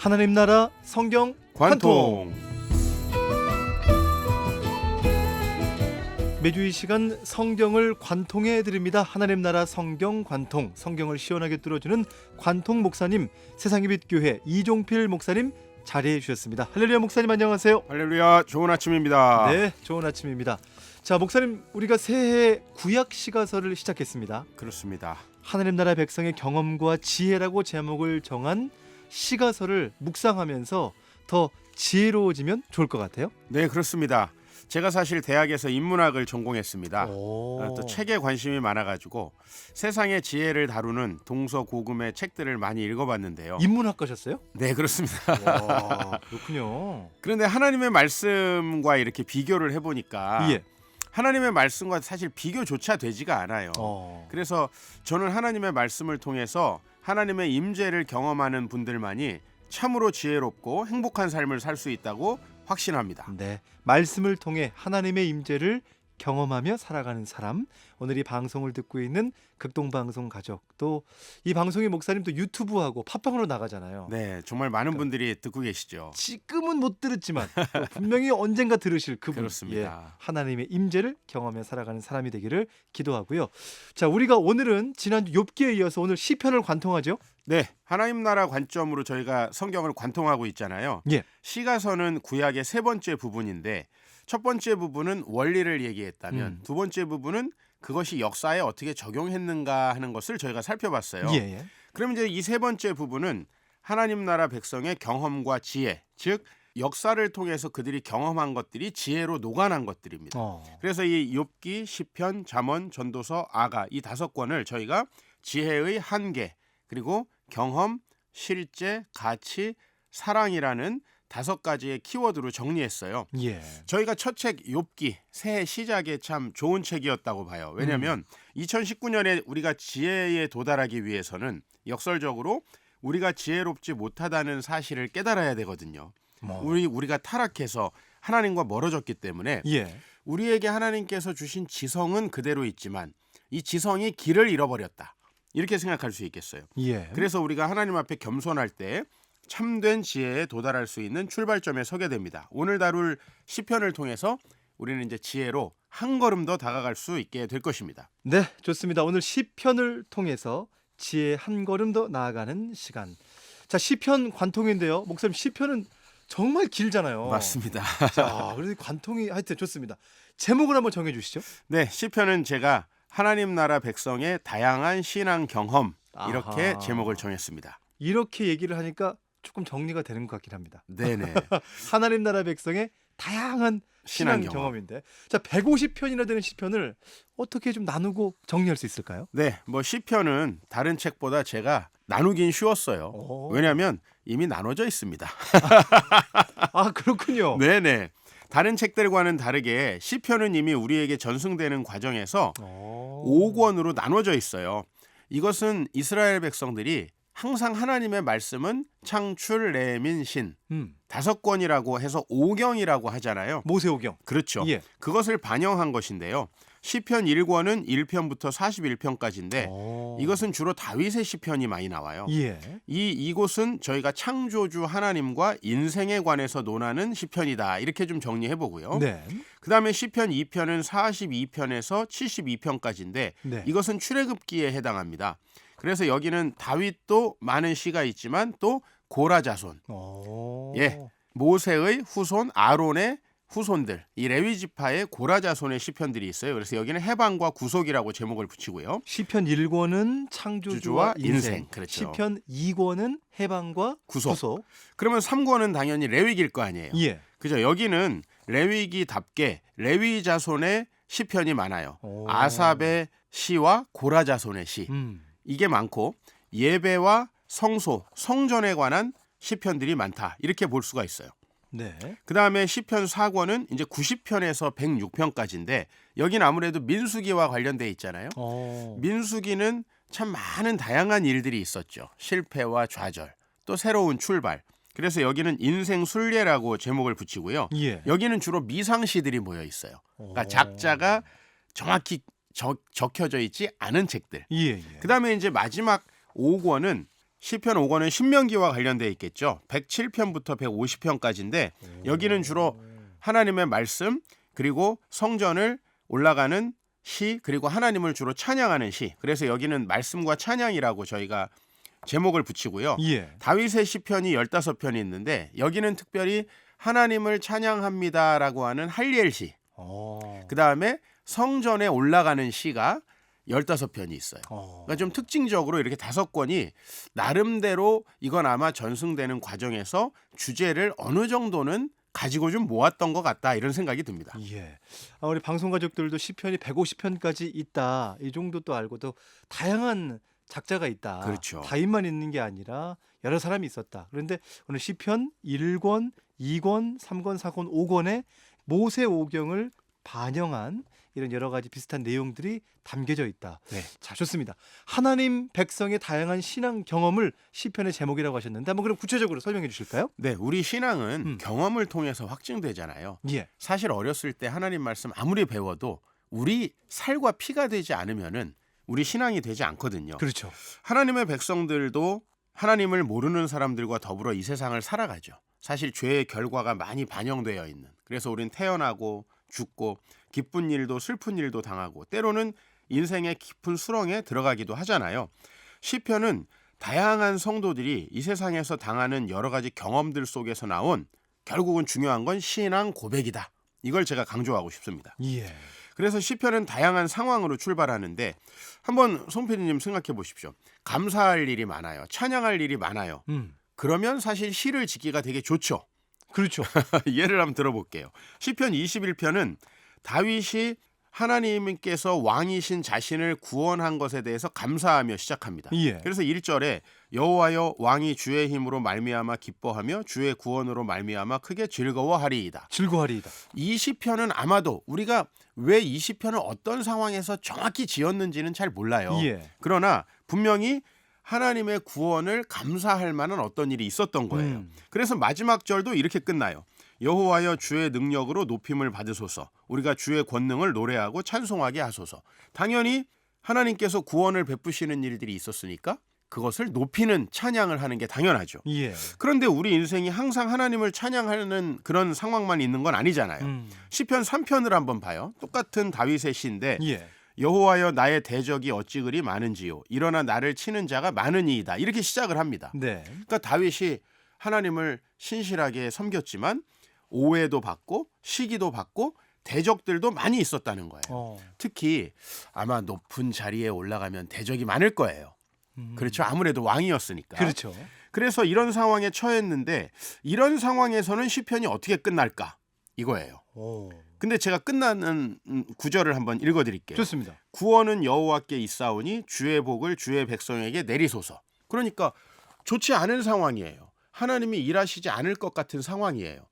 하나님 나라 성경 관통. 매주 이 시간 성경을 관통해 드립니다. 하나님 나라 성경 관통. 성경을 시원하게 뚫어주는 관통 목사님, 세상의 빛 교회 이종필 목사님 자리해 주셨습니다. 할렐루야 목사님 안녕하세요. 할렐루야. 좋은 아침입니다. 네, 좋은 아침입니다. 자, 목사님 우리가 새해 구약 시가서를 시작했습니다. 그렇습니다. 하나님 나라 백성의 경험과 지혜라고 제목을 정한 시가서를 묵상하면서 더 지혜로워지면 좋을 것 같아요. 네, 그렇습니다. 제가 사실 대학에서 인문학을 전공했습니다. 오. 어, 또 책에 관심이 많아가지고 세상의 지혜를 다루는 동서 고금의 책들을 많이 읽어봤는데요. 인문학 가셨어요? 네, 그렇습니다. 와, 그렇군요. 그런데 하나님의 말씀과 이렇게 비교를 해보니까 예. 하나님의 말씀과 사실 비교조차 되지가 않아요. 어. 그래서 저는 하나님의 말씀을 통해서 하나님의 임재를 경험하는 분들만이 참으로 지혜롭고 행복한 삶을 살 수 있다고 확신합니다. 네, 말씀을 통해 하나님의 임재를 경험하며 살아가는 사람. 오늘 이 방송을 듣고 있는 극동방송 가족 또 이 방송의 목사님도 유튜브하고 팟빵으로 나가잖아요. 네, 정말 많은 분들이 듣고 계시죠. 지금은 못 들었지만 또 분명히 언젠가 들으실 그분 그렇습니다. 예, 하나님의 임재를 경험해 살아가는 사람이 되기를 기도하고요. 자, 우리가 오늘은 지난주 욥기에 이어서 오늘 시편을 관통하죠. 네, 하나님 나라 관점으로 저희가 성경을 관통하고 있잖아요. 예. 시가서는 구약의 세 번째 부분인데 첫 번째 부분은 원리를 얘기했다면 음. 두 번째 부분은 그것이 역사에 어떻게 적용했는가 하는 것을 저희가 살펴봤어요. 예, 예. 그럼 이제 이 세 번째 부분은 하나님 나라 백성의 경험과 지혜, 즉 역사를 통해서 그들이 경험한 것들이 지혜로 녹아난 것들입니다. 어. 그래서 이 욥기, 시편, 잠언, 전도서, 아가 이 다섯 권을 저희가 지혜의 한계 그리고 경험, 실제, 가치, 사랑이라는 다섯 가지의 키워드로 정리했어요. 예. 저희가 첫 책 욥기 새해 시작에 참 좋은 책이었다고 봐요. 왜냐하면 2019년에 우리가 지혜에 도달하기 위해서는 역설적으로 우리가 지혜롭지 못하다는 사실을 깨달아야 되거든요. 뭐. 우리 우리가 타락해서 하나님과 멀어졌기 때문에 예. 우리에게 하나님께서 주신 지성은 그대로 있지만 이 지성이 길을 잃어버렸다. 이렇게 생각할 수 있겠어요. 예. 그래서 우리가 하나님 앞에 겸손할 때 참된 지혜에 도달할 수 있는 출발점에 서게 됩니다. 오늘 다룰 시편을 통해서 우리는 이제 지혜로 한 걸음 더 다가갈 수 있게 될 것입니다. 네, 좋습니다. 오늘 시편을 통해서 지혜 한 걸음 더 나아가는 시간. 자, 시편 관통인데요. 목사님 시편은 정말 길잖아요. 맞습니다. 자, 그래서 이 관통이 하여튼 좋습니다. 제목을 한번 정해 주시죠. 네, 시편은 제가 하나님 나라 백성의 다양한 신앙 경험 이렇게 아하. 제목을 정했습니다. 이렇게 얘기를 하니까 조금 정리가 되는 것 같긴 합니다. 네네. 하나님 나라 백성의 다양한 신앙, 신앙 경험. 경험인데. 자, 150편이나 되는 시편을 어떻게 좀 나누고 정리할 수 있을까요? 네, 뭐 시편은 다른 책보다 제가 나누긴 쉬웠어요. 오. 왜냐하면 이미 나눠져 있습니다. 아, 그렇군요. 네네. 다른 책들과는 다르게 시편은 이미 우리에게 전승되는 과정에서 오. 5권으로 나눠져 있어요. 이것은 이스라엘 백성들이 항상 하나님의 말씀은 창출, 레민, 신 음. 다섯 권이라고 해서 오경이라고 하잖아요. 모세 오경. 그렇죠. 예. 그것을 반영한 것인데요. 시편 1권은 1편부터 41편까지인데 오. 이것은 주로 다윗의 시편이 많이 나와요. 예. 이 이곳은 저희가 창조주 하나님과 인생에 관해서 논하는 시편이다. 이렇게 좀 정리해 보고요. 네. 그다음에 시편 2편은 42편에서 72편까지인데 네. 이것은 출애굽기에 해당합니다. 그래서 여기는 다윗도 많은 시가 있지만 또 고라 자손, 오. 예. 모세의 후손 아론의 후손들, 이 레위 지파의 고라 자손의 시편들이 있어요. 그래서 여기는 해방과 구속이라고 제목을 붙이고요. 시편 1권은 창조주와 인생, 인생, 그렇죠. 시편 2권은 해방과 구속. 구속. 그러면 3권은 당연히 레위기일 거 아니에요. 예. 그죠? 여기는 레위기답게 레위 자손의 시편이 많아요. 오. 아삽의 시와 고라 자손의 시. 음. 이게 많고 예배와 성소, 성전에 관한 시편들이 많다. 이렇게 볼 수가 있어요. 네. 그다음에 시편 4권은 이제 90편에서 106편까지인데 여긴 아무래도 민수기와 관련돼 있잖아요. 어. 민수기는 참 많은 다양한 일들이 있었죠. 실패와 좌절, 또 새로운 출발. 그래서 여기는 인생 순례라고 제목을 붙이고요. 예. 여기는 주로 미상시들이 모여 있어요. 그러니까 오. 작자가 정확히 적, 적혀져 있지 않은 책들. 예, 예. 그다음에 이제 마지막 5권은 시편 5권은 신명기와 관련돼 있겠죠. 107편부터 150편까지인데 여기는 주로 하나님의 말씀 그리고 성전을 올라가는 시 그리고 하나님을 주로 찬양하는 시. 그래서 여기는 말씀과 찬양이라고 저희가 제목을 붙이고요. 예. 다윗의 시편이 15편이 있는데 여기는 특별히 하나님을 찬양합니다라고 하는 할리엘 시. 어. 그다음에 성전에 올라가는 시가 15편이 있어요. 어. 그러니까 좀 특징적으로 이렇게 다섯 권이 나름대로 이건 아마 전승되는 과정에서 주제를 어느 정도는 가지고 좀 모았던 것 같다 이런 생각이 듭니다. 예. 아, 우리 방송 가족들도 시편이 150편까지 있다. 이 정도 또 알고도 다양한 작자가 있다. 그렇죠. 다윗만 있는 게 아니라 여러 사람이 있었다. 그런데 오늘 시편 1권, 2권, 3권, 4권, 5권에 모세 오경을 반영한 이런 여러 가지 비슷한 내용들이 담겨져 있다. 네. 자, 좋습니다. 하나님 백성의 다양한 신앙 경험을 시편의 제목이라고 하셨는데 한번 그럼 구체적으로 설명해 주실까요? 네, 우리 신앙은 음. 경험을 통해서 확증되잖아요. 예. 사실 어렸을 때 하나님 말씀 아무리 배워도 우리 살과 피가 되지 않으면은 우리 신앙이 되지 않거든요. 그렇죠. 하나님의 백성들도 하나님을 모르는 사람들과 더불어 이 세상을 살아가죠. 사실 죄의 결과가 많이 반영되어 있는. 그래서 우린 태어나고 죽고 기쁜 일도 슬픈 일도 당하고 때로는 인생의 깊은 수렁에 들어가기도 하잖아요. 시편은 다양한 성도들이 이 세상에서 당하는 여러 가지 경험들 속에서 나온 결국은 중요한 건 신앙 고백이다. 이걸 제가 강조하고 싶습니다. 예. 그래서 시편은 다양한 상황으로 출발하는데 한번 송 PD님 생각해 보십시오. 감사할 일이 많아요. 찬양할 일이 많아요. 음. 그러면 사실 시를 짓기가 되게 좋죠. 그렇죠. 예를 한번 들어볼게요. 시편 21편은 다윗이 하나님께서 왕이신 자신을 구원한 것에 대해서 감사하며 시작합니다. 예. 그래서 1절에 여호와여 왕이 주의 힘으로 말미암아 기뻐하며 주의 구원으로 말미암아 크게 즐거워하리이다. 즐거하리이다. 이 시편은 아마도 우리가 왜 이 시편을 어떤 상황에서 정확히 지었는지는 잘 몰라요. 예. 그러나 분명히 하나님의 구원을 감사할 만한 어떤 일이 있었던 거예요. 음. 그래서 마지막 절도 이렇게 끝나요. 여호와여 주의 능력으로 높임을 받으소서. 우리가 주의 권능을 노래하고 찬송하게 하소서. 당연히 하나님께서 구원을 베푸시는 일들이 있었으니까 그것을 높이는 찬양을 하는 게 당연하죠. 예. 그런데 우리 인생이 항상 하나님을 찬양하는 그런 상황만 있는 건 아니잖아요. 음. 시편 3편을 한번 봐요. 똑같은 다윗의 시인데 예. 여호와여 나의 대적이 어찌 그리 많은지요. 일어나 나를 치는 자가 많으니이다. 이렇게 시작을 합니다. 네. 그러니까 다윗이 하나님을 신실하게 섬겼지만 오해도 받고 시기도 받고 대적들도 많이 있었다는 거예요. 어. 특히 아마 높은 자리에 올라가면 대적이 많을 거예요. 음. 그렇죠. 아무래도 왕이었으니까. 그렇죠. 그래서 이런 상황에 처했는데 이런 상황에서는 시편이 어떻게 끝날까? 이거예요. 오. 근데 제가 끝나는 음, 구절을 한번 읽어 드릴게요. 좋습니다. 구원은 여호와께 있사오니 주의 복을 주의 백성에게 내리소서. 그러니까 좋지 않은 상황이에요. 하나님이 일하시지 않을 것 같은 상황이에요.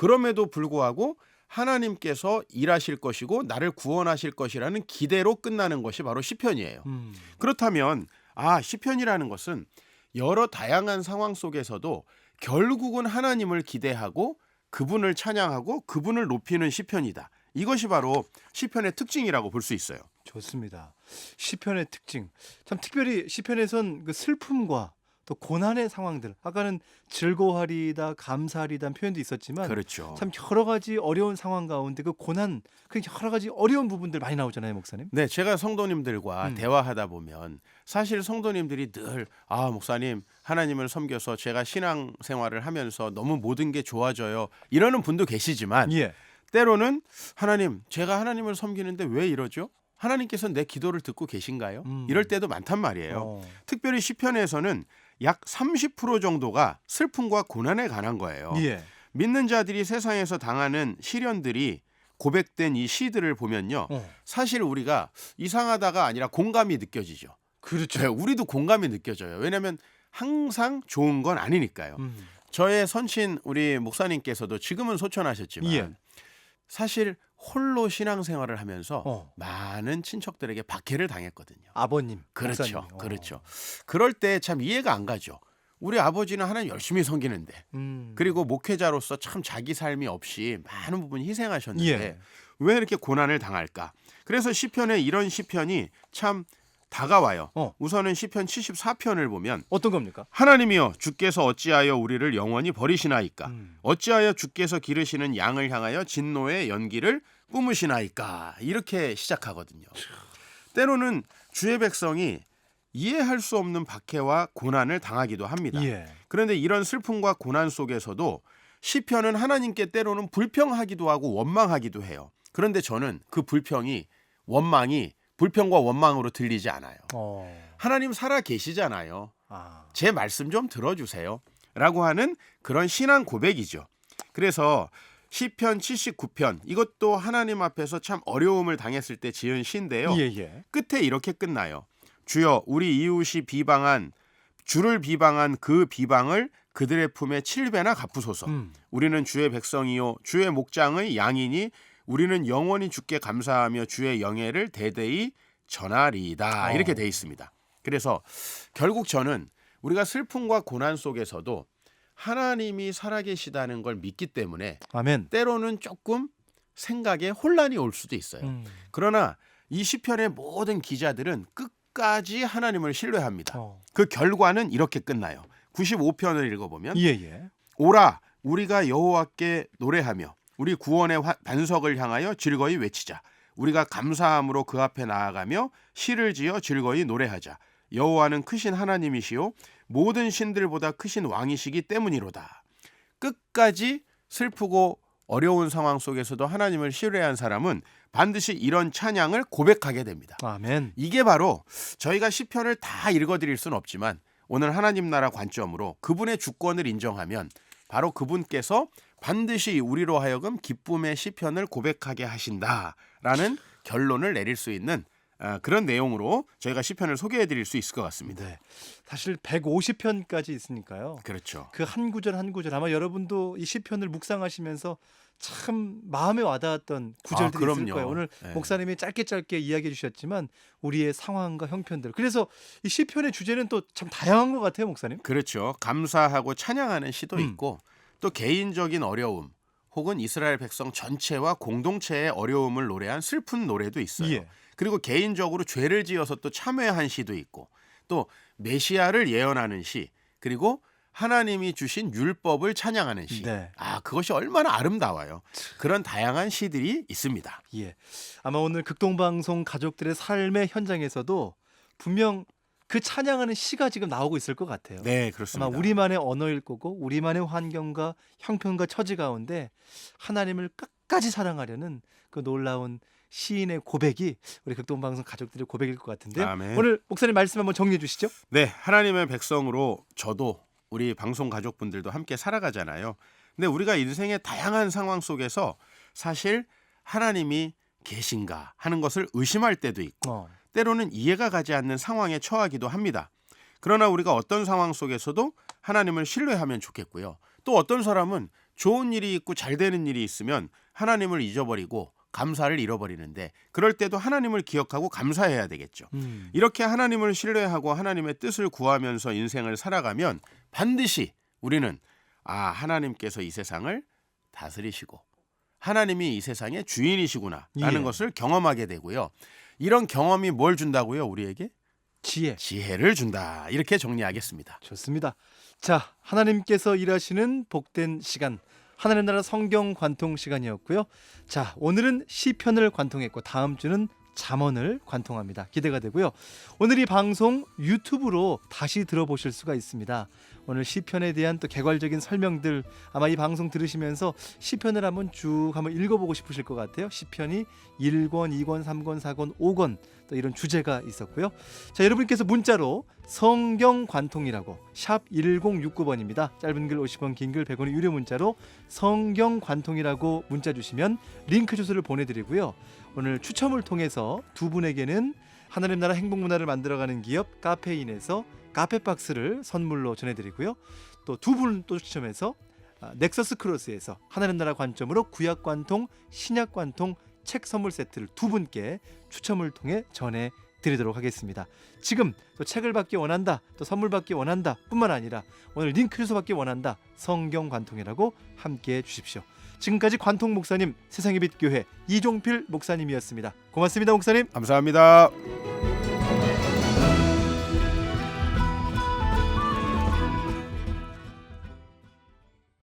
그럼에도 불구하고 하나님께서 일하실 것이고 나를 구원하실 것이라는 기대로 끝나는 것이 바로 시편이에요. 음. 그렇다면 아 시편이라는 것은 여러 다양한 상황 속에서도 결국은 하나님을 기대하고 그분을 찬양하고 그분을 높이는 시편이다. 이것이 바로 시편의 특징이라고 볼 수 있어요. 좋습니다. 시편의 특징. 참 특별히 시편에선 그 슬픔과 또 고난의 상황들. 아까는 즐거워하리다, 감사하리다는 표현도 있었지만 그렇죠. 참 여러 가지 어려운 상황 가운데 그 고난, 그 여러 가지 어려운 부분들 많이 나오잖아요, 목사님. 네, 제가 성도님들과 음. 대화하다 보면 사실 성도님들이 늘 아, 목사님, 하나님을 섬겨서 제가 신앙 생활을 하면서 너무 모든 게 좋아져요. 이러는 분도 계시지만 예. 때로는 하나님, 제가 하나님을 섬기는데 왜 이러죠? 하나님께서 내 기도를 듣고 계신가요? 음. 이럴 때도 많단 말이에요. 어. 특별히 시편에서는 약 30% 정도가 슬픔과 고난에 관한 거예요. 예. 믿는 자들이 세상에서 당하는 시련들이 고백된 이 시들을 보면요. 어. 사실 우리가 이상하다가 아니라 공감이 느껴지죠. 그렇죠. 네, 우리도 공감이 느껴져요. 왜냐하면 항상 좋은 건 아니니까요. 음. 저의 선친 우리 목사님께서도 지금은 소천하셨지만 예. 사실 홀로 신앙생활을 하면서 어. 많은 친척들에게 박해를 당했거든요. 아버님. 그렇죠. 어. 그렇죠. 그럴 때 참 이해가 안 가죠. 우리 아버지는 하나님 열심히 섬기는데 음. 그리고 목회자로서 참 자기 삶이 없이 많은 부분 희생하셨는데 예. 왜 이렇게 고난을 당할까? 그래서 시편에 이런 시편이 참 다가와요. 어. 우선은 시편 74편을 보면 어떤 겁니까? 하나님이여 주께서 어찌하여 우리를 영원히 버리시나이까 음. 어찌하여 주께서 기르시는 양을 향하여 진노의 연기를 뿜으시나이까 이렇게 시작하거든요. 때로는 주의 백성이 이해할 수 없는 박해와 고난을 당하기도 합니다. 예. 그런데 이런 슬픔과 고난 속에서도 시편은 하나님께 때로는 불평하기도 하고 원망하기도 해요. 그런데 저는 그 불평이 원망이 불평과 원망으로 들리지 않아요. 어. 하나님 살아 계시잖아요. 아. 제 말씀 좀 들어주세요. 라고 하는 그런 신앙 고백이죠. 그래서 시편 79편 이것도 하나님 앞에서 참 어려움을 당했을 때 지은 시인데요. 예, 예. 끝에 이렇게 끝나요. 주여 우리 이웃이 비방한 주를 비방한 그 비방을 그들의 품에 칠배나 갚으소서. 음. 우리는 주의 백성이요 주의 목장의 양이니 우리는 영원히 주께 감사하며 주의 영예를 대대히 전하리이다. 어. 이렇게 돼 있습니다. 그래서 결국 저는 우리가 슬픔과 고난 속에서도 하나님이 살아계시다는 걸 믿기 때문에 아멘. 때로는 조금 생각에 혼란이 올 수도 있어요. 음. 그러나 이 시편의 모든 기자들은 끝까지 하나님을 신뢰합니다. 어. 그 결과는 이렇게 끝나요. 95편을 읽어보면 예, 예. 오라 우리가 여호와께 노래하며 우리 구원의 화- 반석을 향하여 즐거이 외치자. 우리가 감사함으로 그 앞에 나아가며 시를 지어 즐거이 노래하자. 여호와는 크신 하나님이시요 모든 신들보다 크신 왕이시기 때문이로다. 끝까지 슬프고 어려운 상황 속에서도 하나님을 신뢰한 사람은 반드시 이런 찬양을 고백하게 됩니다. 아멘. 이게 바로 저희가 시편을 다 읽어드릴 수는 없지만 오늘 하나님 나라 관점으로 그분의 주권을 인정하면 바로 그분께서 반드시 우리로 하여금 기쁨의 시편을 고백하게 하신다라는 결론을 내릴 수 있는 아, 그런 내용으로 저희가 시편을 소개해 드릴 수 있을 것 같습니다. 네. 사실 150편까지 있으니까요. 그렇죠. 그 한 구절 한 구절 아마 여러분도 이 시편을 묵상하시면서 참 마음에 와닿았던 구절들이 아, 있을. 거예요. 오늘 네. 목사님이 짧게 짧게 이야기해 주셨지만 우리의 상황과 형편들. 그래서 이 시편의 주제는 또 참 다양한 것 같아요, 목사님. 그렇죠. 감사하고 찬양하는 시도 음. 있고 또 개인적인 어려움 혹은 이스라엘 백성 전체와 공동체의 어려움을 노래한 슬픈 노래도 있어요. 예. 그리고 개인적으로 죄를 지어서 또 참회한 시도 있고 또 메시아를 예언하는 시 그리고 하나님이 주신 율법을 찬양하는 시. 네. 아 그것이 얼마나 아름다워요. 그런 다양한 시들이 있습니다. 예. 아마 오늘 극동방송 가족들의 삶의 현장에서도 분명 그 찬양하는 시가 지금 나오고 있을 것 같아요. 네 그렇습니다. 아마 우리만의 언어일 거고 우리만의 환경과 형편과 처지 가운데 하나님을 끝까지 사랑하려는 그 놀라운 시인의 고백이 우리 극동방송 가족들의 고백일 것 같은데. 오늘 목사님 말씀 한번 정리해 주시죠. 네, 하나님의 백성으로 저도 우리 방송 가족분들도 함께 살아가잖아요. 근데 우리가 인생의 다양한 상황 속에서 사실 하나님이 계신가 하는 것을 의심할 때도 있고 어. 때로는 이해가 가지 않는 상황에 처하기도 합니다. 그러나 우리가 어떤 상황 속에서도 하나님을 신뢰하면 좋겠고요. 또 어떤 사람은 좋은 일이 있고 잘 되는 일이 있으면 하나님을 잊어버리고 감사를 잃어버리는데 그럴 때도 하나님을 기억하고 감사해야 되겠죠. 음. 이렇게 하나님을 신뢰하고 하나님의 뜻을 구하면서 인생을 살아가면 반드시 우리는 아 하나님께서 이 세상을 다스리시고 하나님이 이 세상의 주인이시구나라는 예. 것을 경험하게 되고요. 이런 경험이 뭘 준다고요? 우리에게 지혜. 지혜를 준다. 이렇게 정리하겠습니다. 좋습니다. 자, 하나님께서 일하시는 복된 시간. 하나님 나라 성경 관통 시간이었고요. 자, 오늘은 시편을 관통했고 다음 주는 잠언을 관통합니다. 기대가 되고요. 오늘 이 방송 유튜브로 다시 들어보실 수가 있습니다. 오늘 시편에 대한 또 개괄적인 설명들 아마 이 방송 들으시면서 시편을 한번 쭉 한번 읽어보고 싶으실 것 같아요. 시편이 1권, 2권, 3권, 4권, 5권 또 이런 주제가 있었고요. 자, 여러분께서 문자로 성경 관통이라고 샵 1069번입니다. 짧은 글 50원, 긴 글 100원의 유료 문자로 성경 관통이라고 문자 주시면 링크 주소를 보내 드리고요. 오늘 추첨을 통해서 두 분에게는 하나님 나라 행복 문화를 만들어가는 기업 카페인에서 카페 박스를 선물로 전해 드리고요. 또 두 분 또 추첨해서 아, 넥서스 크로스에서 하나님 나라 관점으로 구약 관통, 신약 관통 책 선물 세트를 두 분께 추첨을 통해 전해 드리도록 하겠습니다. 지금 또 책을 받기 원한다, 또 선물 받기 원한다 뿐만 아니라 오늘 링크 주소 받기 원한다 성경 관통이라고 함께 해 주십시오. 지금까지 관통 목사님 세상의 빛 교회 이종필 목사님이었습니다. 고맙습니다, 목사님. 감사합니다.